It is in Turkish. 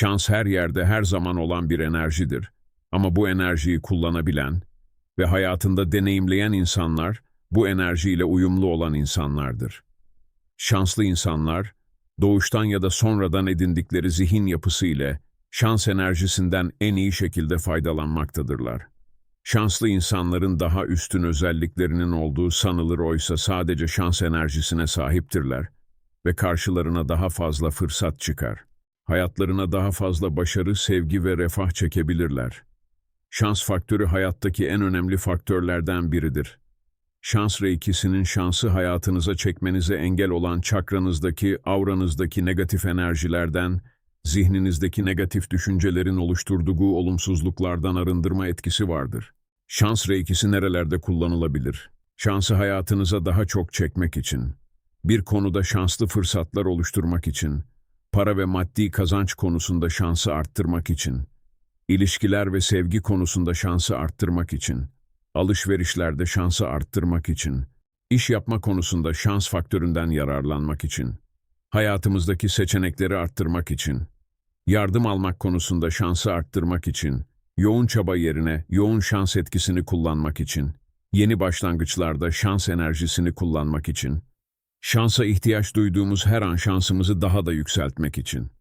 Şans her yerde her zaman olan bir enerjidir. Ama bu enerjiyi kullanabilen ve hayatında deneyimleyen insanlar bu enerjiyle uyumlu olan insanlardır. Şanslı insanlar, doğuştan ya da sonradan edindikleri zihin yapısı ile şans enerjisinden en iyi şekilde faydalanmaktadırlar. Şanslı insanların daha üstün özelliklerinin olduğu sanılır oysa sadece şans enerjisine sahiptirler ve karşılarına daha fazla fırsat çıkar. Hayatlarına daha fazla başarı, sevgi ve refah çekebilirler. Şans faktörü hayattaki en önemli faktörlerden biridir. Şans reikisinin şansı hayatınıza çekmenize engel olan çakranızdaki, auranızdaki negatif enerjilerden, zihninizdeki negatif düşüncelerin oluşturduğu olumsuzluklardan arındırma etkisi vardır. Şans reikisi nerelerde kullanılabilir? Şansı hayatınıza daha çok çekmek için, bir konuda şanslı fırsatlar oluşturmak için, para ve maddi kazanç konusunda şansı arttırmak için, ilişkiler ve sevgi konusunda şansı arttırmak için, alışverişlerde şansı arttırmak için, iş yapma konusunda şans faktöründen yararlanmak için, hayatımızdaki seçenekleri arttırmak için, yardım almak konusunda şansı arttırmak için, yoğun çaba yerine yoğun şans etkisini kullanmak için, yeni başlangıçlarda şans enerjisini kullanmak için, şansa ihtiyaç duyduğumuz her an şansımızı daha da yükseltmek için.